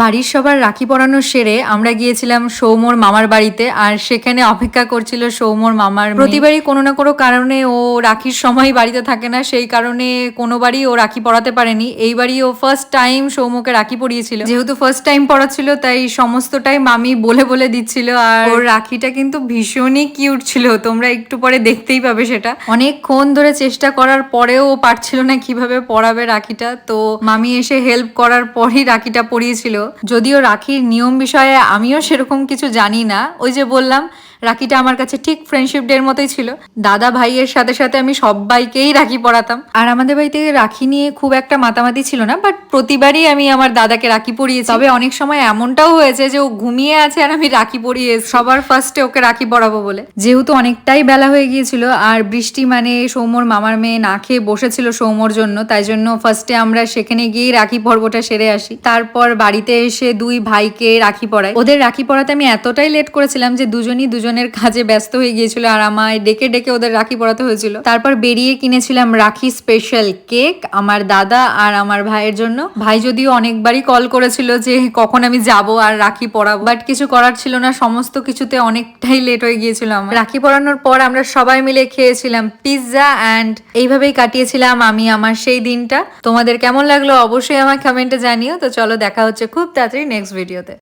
বাড়ির সবার রাখি পরানো সেরে আমরা গিয়েছিলাম সৌমর মামার বাড়িতে, আর সেখানে অপেক্ষা করছিল সৌমর মামার প্রতিবারই কোনো না কোনো কারণে ও রাখির সময় বাড়িতে থাকে না, সেই কারণে কোনোবারই ও রাখি পরাতে পারেনি। এইবারই ও ফার্স্ট টাইম সৌমকে রাখি পরিয়েছিল। যেহেতু ফার্স্ট টাইম পড়াচ্ছিল তাই সমস্তটাই মামি বলে বলে দিচ্ছিল, আর ওর রাখিটা কিন্তু ভীষণই কিউট ছিল। তোমরা একটু পরে দেখতেই পাবে সেটা। অনেকক্ষণ ধরে চেষ্টা করার পরেও ও পারছিল না কীভাবে পরাবে রাখিটা, তো মামি এসে হেল্প করার পরই রাখিটা পরিয়েছিল। যদিও রাখির নিয়ম বিষয়ে আমিও সেরকম কিছু জানি না। ওই যে বললাম রাখিটা আমার কাছে ঠিক ফ্রেন্ডশিপ ডে এর মতোই ছিল। দাদা ভাইয়ের সাথে সাথে আমি সবাইকেই রাখি পরাতাম আর আমাদের বাড়িতে রাখি নিয়ে খুব একটা মাতামাতি ছিল না বাট প্রতিবারই আমি আমার দাদাকে রাখি পরিয়েছি তবে অনেক সময় এমনটাও হয়েছে যে ও ঘুমিয়ে আছে আর আমি রাখি পরিয়ে সবার ফার্স্টে ওকে রাখি পরাবো বলে। যেহেতু অনেকটাই বেলা হয়ে গিয়েছিল, আর বৃষ্টি মানে সৌমর মামার মেয়ে না খেয়ে বসেছিল সৌমর জন্য, তাই জন্য ফার্স্টে আমরা সেখানে গিয়ে রাখি পর্বটা সেরে আসি। তারপর বাড়িতে এসে দুই ভাইকে রাখি পরাই ওদের রাখি পরাতে আমি এতটাই লেট করেছিলাম যে দুজনই দুজনের কাজে ব্যস্ত হয়ে গিয়েছিল আর আমায় ডেকে ডেকে ওদের রাখি পড়াতে হয়েছিল। তারপর বেরিয়ে কিনেছিলাম রাখি স্পেশাল কেক আমার দাদা আর আমার ভাইয়ের জন্য। ভাই যদিও অনেকবারই কল করেছিল যে কখন আমি যাব আর রাখি পরাবো। বাট কিছু করার ছিল না, সমস্ত কিছুতে অনেকটাই লেট হয়ে গিয়েছিল আমার। রাখি পরানোর পর আমরা সবাই মিলে খেয়েছিলাম পিৎজা অ্যান্ড এইভাবেই কাটিয়েছিলাম আমি, আমার সেই দিনটা। তোমাদের কেমন লাগল অবশ্যই আমার কমেন্টে জানিও। তো চলো দেখা হচ্ছে খুব তাড়াতাড়ি নেক্সট ভিডিওতে